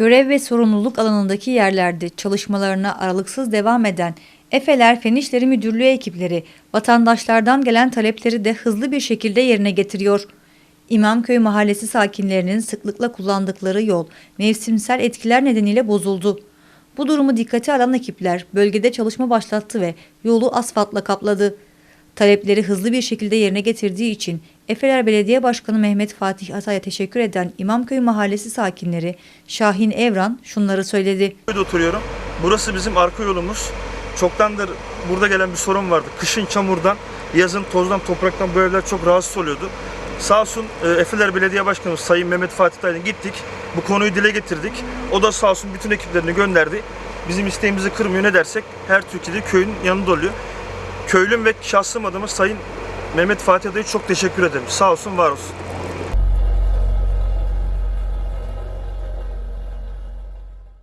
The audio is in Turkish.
Görev ve sorumluluk alanındaki yerlerde çalışmalarına aralıksız devam eden Efeler Fen İşleri Müdürlüğü ekipleri vatandaşlardan gelen talepleri de hızlı bir şekilde yerine getiriyor. İmamköy Mahallesi sakinlerinin sıklıkla kullandıkları yol mevsimsel etkiler nedeniyle bozuldu. Bu durumu dikkate alan ekipler bölgede çalışma başlattı ve yolu asfaltla kapladı. Talepleri hızlı bir şekilde yerine getirdiği için Efeler Belediye Başkanı Mehmet Fatih Atay'a teşekkür eden İmamköy Mahallesi sakinleri Şahin Evran şunları söyledi. Köyde oturuyorum. Burası bizim arka yolumuz. Çoktandır burada gelen bir sorun vardı. Kışın çamurdan, yazın tozdan, topraktan bu evler çok rahatsız oluyordu. Sağ olsun e, Efeler Belediye Başkanımız Sayın Mehmet Fatih Taylan gittik. Bu konuyu dile getirdik. O da sağ olsun bütün ekiplerini gönderdi. Bizim isteğimizi kırmıyor ne dersek her Türkiye'de köyün yanında oluyor. Köylüm ve şahsım adıma Sayın Mehmet Fatih Aday'a çok teşekkür ederim. Sağ olsun, var olsun.